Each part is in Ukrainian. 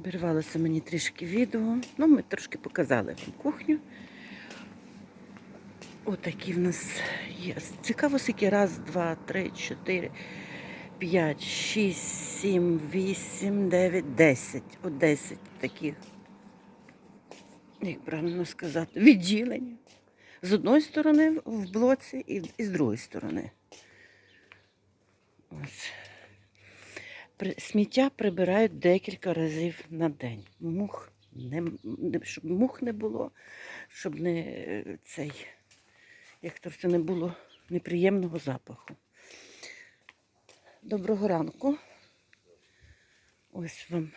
Обірвалося мені трішки відео. Ну, ми трошки показали вам кухню. Отакі в нас є. Цікаво, скільки раз, два, три, чотири, п'ять, шість, сім, вісім, дев'ять, десять. От десять таких, як правильно сказати, відділень. З одної сторони в блоці і з другої сторони. Ось. Сміття прибирають декілька разів на день. Мух не, щоб мух не було, щоб не цей, як то це не було неприємного запаху. Доброго ранку. Ось вам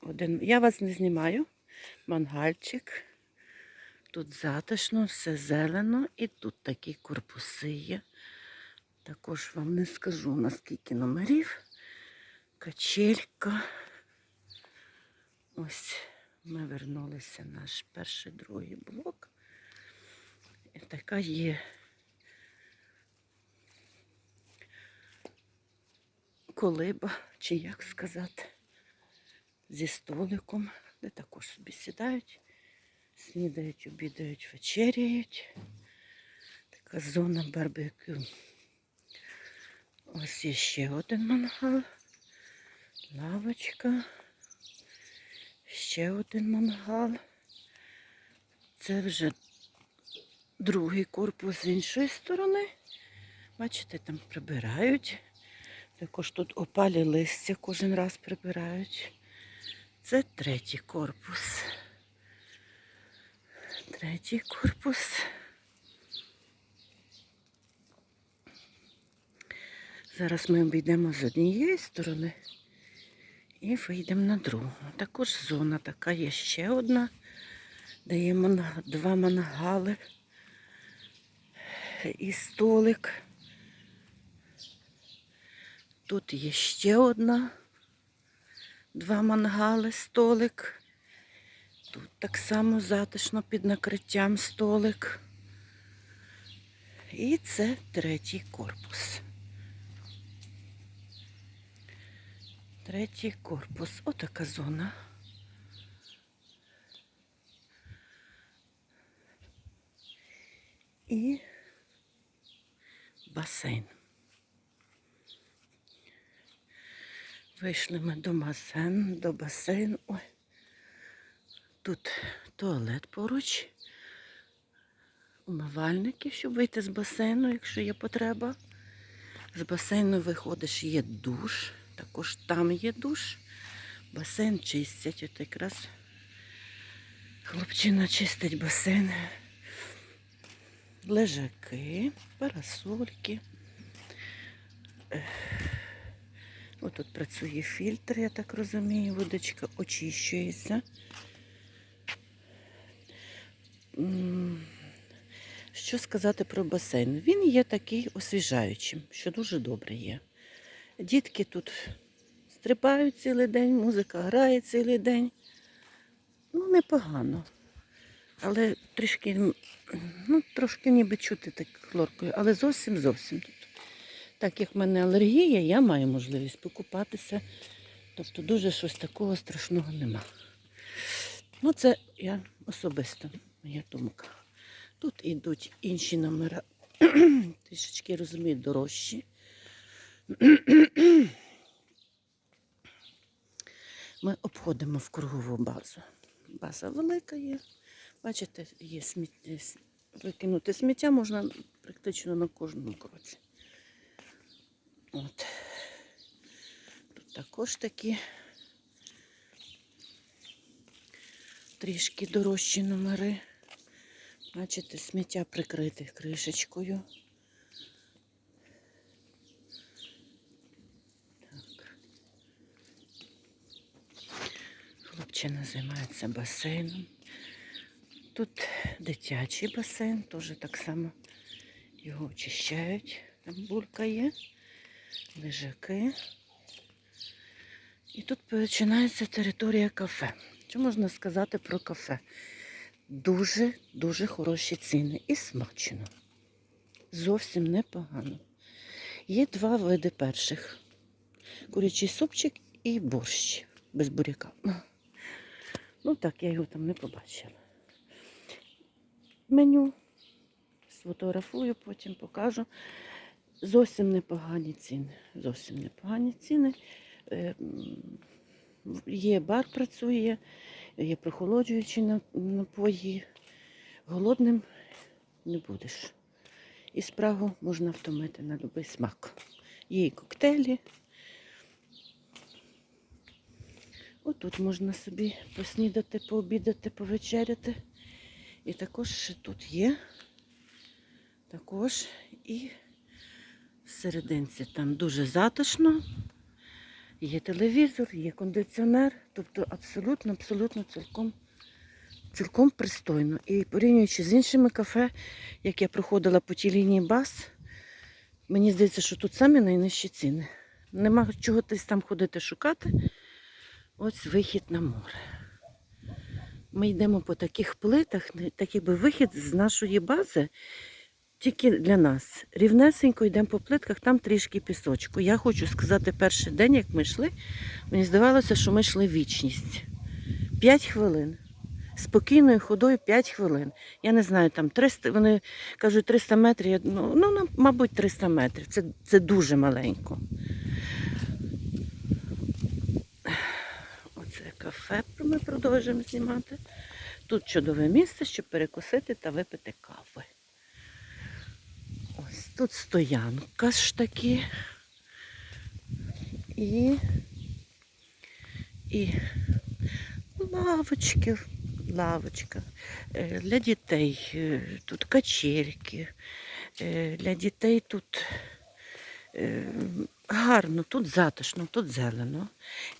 один. Я вас не знімаю. Мангальчик. Тут затишно, все зелено, і тут такі корпуси є. Також вам не скажу наскільки номерів. Качелька. Ось ми вернулися в наш перший другий блок. І така є колиба, чи як сказати, зі столиком, де також собі сідають, снідають, обідають, вечеряють. Така зона барбекю. Ось є ще один мангал. Лавочка. Ще один мангал. Це вже другий корпус з іншої сторони. Бачите, там прибирають. Також тут опалі листя кожен раз прибирають. Це третій корпус. Третій корпус. Зараз ми обійдемо з однієї сторони і вийдемо на другу. Також зона така є ще одна, де є два мангали і столик. Тут є ще одна, два мангали, столик. Тут так само затишно під накриттям столик. І це третій корпус. Третій корпус. Отака зона. І басейн. Вийшли ми до басейну, до басейну. Ой. Тут туалет поруч. Умивальники, щоб вийти з басейну, якщо є потреба. З басейну виходиш, є душ. Також там є душ. Басейн чистять. От якраз хлопчина чистить басейн. Лежаки, парасольки. Ось тут працює фільтр, я так розумію. Водичка очищується. Що сказати про басейн? Він є такий освіжаючим, що дуже добре є. Дітки тут стрибають цілий день, музика грає цілий день. Ну, непогано. Але трішки, ну, трошки ніби чути так хлоркою, але зовсім зовсім. Так як в мене алергія, я маю можливість покупатися. Тобто дуже щось такого страшного нема. Ну, це я особисто, моя думка. Тут йдуть інші номера, трішечки розумію, дорожчі. Ми обходимо в кругову базу. База велика є. Бачите, є сміття. Викинути сміття можна практично на кожному кроці. От. Тут також такі трішки дорожчі номери. Бачите, сміття прикрите кришечкою. Так. Хлопчина займається басейном. Тут дитячий басейн, теж так само його очищають. Там бурка є, лежаки. І тут починається територія кафе. Що можна сказати про кафе? Дуже-дуже хороші ціни і смачно. Зовсім непогано. Є два види перших: курячий супчик і борщ без буряка. Ну так, я його там не побачила. Меню сфотографую, потім покажу. Зовсім непогані ціни. Зовсім непогані ціни. Е, Є бар працює, є прохолоджуючі напої. Голодним не будеш. І спрагу можна втомити на будь-який смак. Є і коктейлі. Отут можна собі поснідати, пообідати, повечеряти. І також ще тут є. Також і всерединці там дуже затишно. Є телевізор, є кондиціонер, тобто абсолютно, абсолютно цілком, цілком пристойно. І порівнюючи з іншими кафе, як я проходила по тій лінії бас, мені здається, що тут самі найнижчі ціни. Нема чого десь там ходити шукати. Ось вихід на море. Ми йдемо по таких плитах, не- так якби вихід з нашої бази тільки для нас. Рівнесенько йдемо по плитках, там трішки пісочку. Я хочу сказати, перший день, як ми йшли, мені здавалося, що ми йшли вічність. П'ять хвилин. Спокійною ходою 5 хвилин. Я не знаю, там 300, вони кажуть 300 метрів. Ну, ну мабуть, 300 метрів. Це, це дуже маленько. Оце кафе ми продовжуємо знімати. Тут чудове місце, щоб перекусити та випити кави. Ось тут стоянка ж таки. І, і лавочки, лавочка е, для дітей. е, Тут качельки. е, Для дітей тут е, гарно, тут затишно, тут зелено.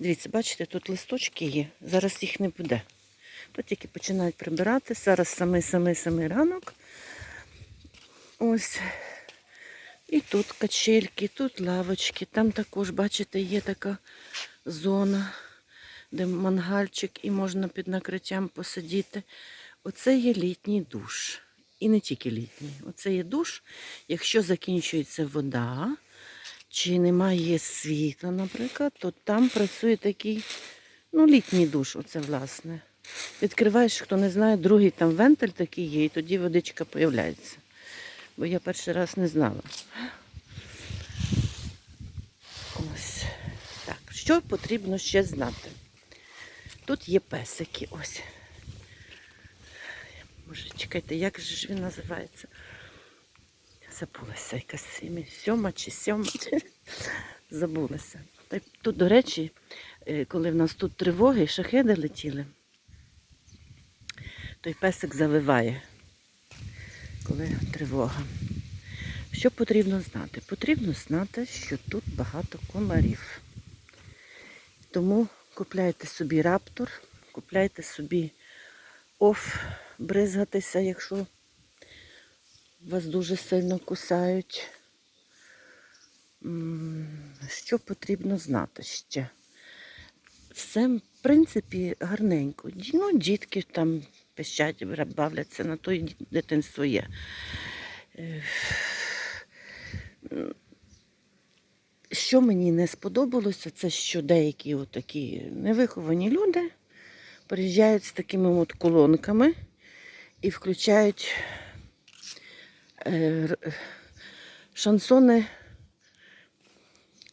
Дивіться, бачите, тут листочки є. Зараз їх не буде. Тут тільки починають прибирати. Зараз самий-самий-самий ранок. Ось. І тут качельки, тут лавочки. Там також, бачите, є така зона, де мангальчик і можна під накриттям посидіти. Оце є літній душ. І не тільки літній. Оце є душ, якщо закінчується вода, чи немає світла, наприклад, то там працює такий ну, літній душ, оце власне. Відкриваєш, хто не знає, другий там вентиль такий є, і тоді водичка появляється. Бо я перший раз не знала. Ось так. Що потрібно ще знати? Тут є песики. Ось. Може, чекайте, як же ж він називається? Забулася якась. Сьома чи сьома. Забулася. Тут, до речі, е, коли в нас тут тривоги, шахеди летіли, той песик завиває, коли тривога. Що потрібно знати? Потрібно знати, що тут багато комарів. Тому купляйте собі раптор, купляйте собі оф бризгатися, якщо вас дуже сильно кусають. Що потрібно знати ще? Все, в принципі, гарненько. Ну, дітки там пищать, бавляться, на то й дитинство є. Що мені не сподобалося, це що деякі такі невиховані люди приїжджають з такими от колонками і включають шансони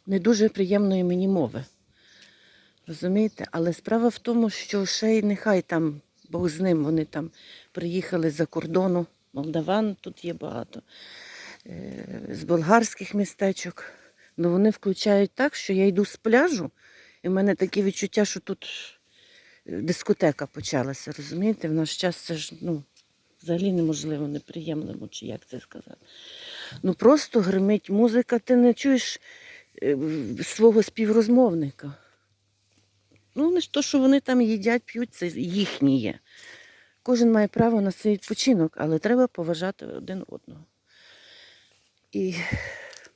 не дуже приємної мені мови. Розумієте? Але справа в тому, що ще й нехай там Бог з ним, вони там приїхали за кордону, молдаван тут є багато, е, з болгарських містечок. Ну вони включають так, що я йду з пляжу, і в мене таке відчуття, що тут е, дискотека почалася. Розумієте? В наш час це ж ну, взагалі неможливо, неприємлемо, чи як це сказати. Ну просто гримить музика, ти не чуєш е, свого співрозмовника. Ну, не то, що вони там їдять, п'ють, це їхнє. Кожен має право на свій відпочинок, але треба поважати один одного. І в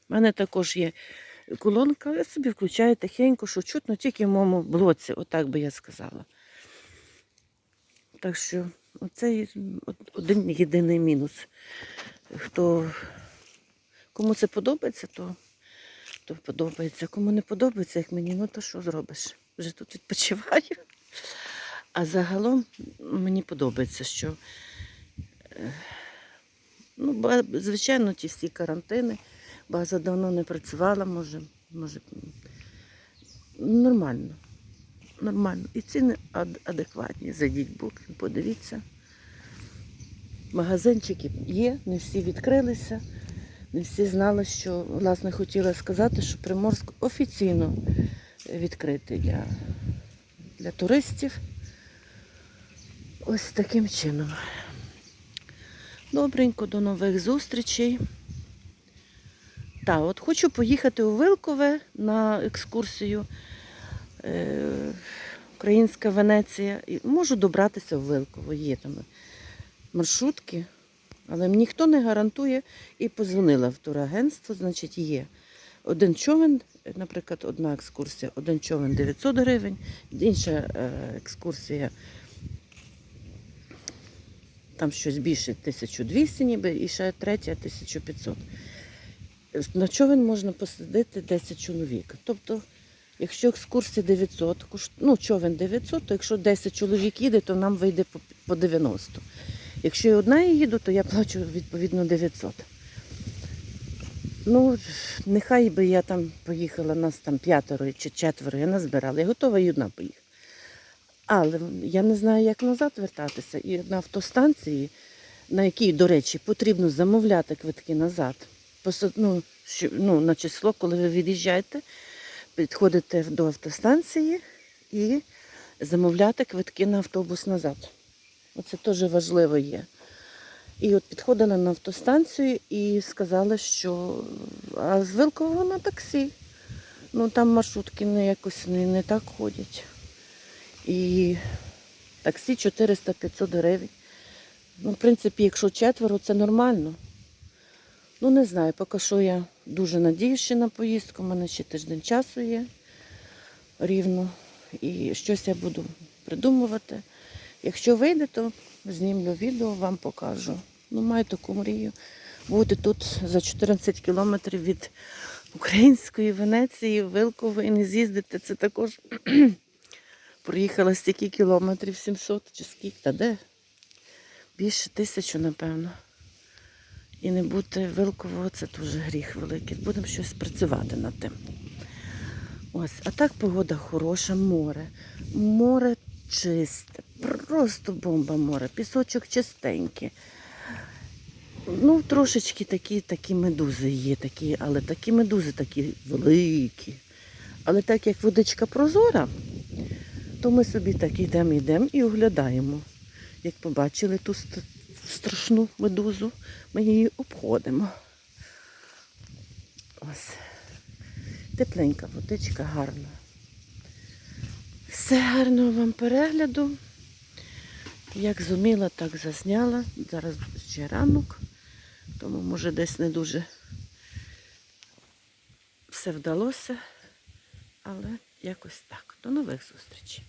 мене також є колонка, я собі включаю тихенько, що чутно тільки в моєму блоці, отак би я сказала. Так що оце один єдиний мінус. Хто, кому це подобається, то, то подобається. Кому не подобається, як мені, ну то що зробиш? Вже тут відпочиваю. А загалом мені подобається, що е, ну, звичайно, ті всі карантини. База давно не працювала, може, може нормально. Нормально. І ціни ад- адекватні. Зайдіть Booking, подивіться. Магазинчики є, не всі відкрилися. Не всі знали, що, власне, хотіла сказати, що Приморськ офіційно відкритий для, для туристів. Ось таким чином. Добренько, до нових зустрічей. Так, от хочу поїхати у Вилкове на екскурсію. Е, Українська Венеція. І можу добратися в Вилково. Є там маршрутки, але ніхто не гарантує і позвонила в турагентство, значить, є. Один човен, наприклад, одна екскурсія, один човен 900 гривень, інша е, екскурсія там щось більше 1200 ніби, і ще третя 1500. На човен можна посадити 10 чоловік. Тобто, якщо екскурсія 900, ну, човен 900, то якщо 10 чоловік їде, то нам вийде по- по 90. Якщо я одна їду, то я плачу відповідно 900. Ну, нехай би я там поїхала, нас там п'ятеро чи четверо, я назбирала, я готова і одна поїхати. Але я не знаю, як назад вертатися. І на автостанції, на якій, до речі, потрібно замовляти квитки назад. Ну, ну, на число, коли ви від'їжджаєте, підходите до автостанції і замовляти квитки на автобус назад. Оце теж важливо є. І от підходила на автостанцію і сказали, що а з Вилкового на таксі. Ну там маршрутки не якось не, не так ходять. І таксі 400-500 гривень. Ну, в принципі, якщо четверо, це нормально. Ну, не знаю, поки що я дуже надіюсь ще на поїздку, у мене ще тиждень часу є рівно. І щось я буду придумувати. Якщо вийде, то знімлю відео, вам покажу. Ну, маю таку мрію. Бути тут за 14 кілометрів від української Венеції, Вилково і не з'їздити, це також проїхала стільки кілометрів, 700 чи скільки, та де? Більше тисячу, напевно. І не бути Вилково, це дуже гріх великий. Будемо щось працювати над тим. Ось, а так погода хороша, море. Море чисте, просто бомба море, пісочок чистенький. Ну, трошечки такі, такі медузи є, такі, але такі медузи такі великі. Але так як водичка прозора, то ми собі так йдемо, йдемо і оглядаємо. Як побачили ту страшну медузу, ми її обходимо. Ось. Тепленька водичка, гарна. Все гарного вам перегляду. Як зуміла, так зазняла. Зараз ще ранок, тому може десь не дуже все вдалося, але якось так. До нових зустрічей.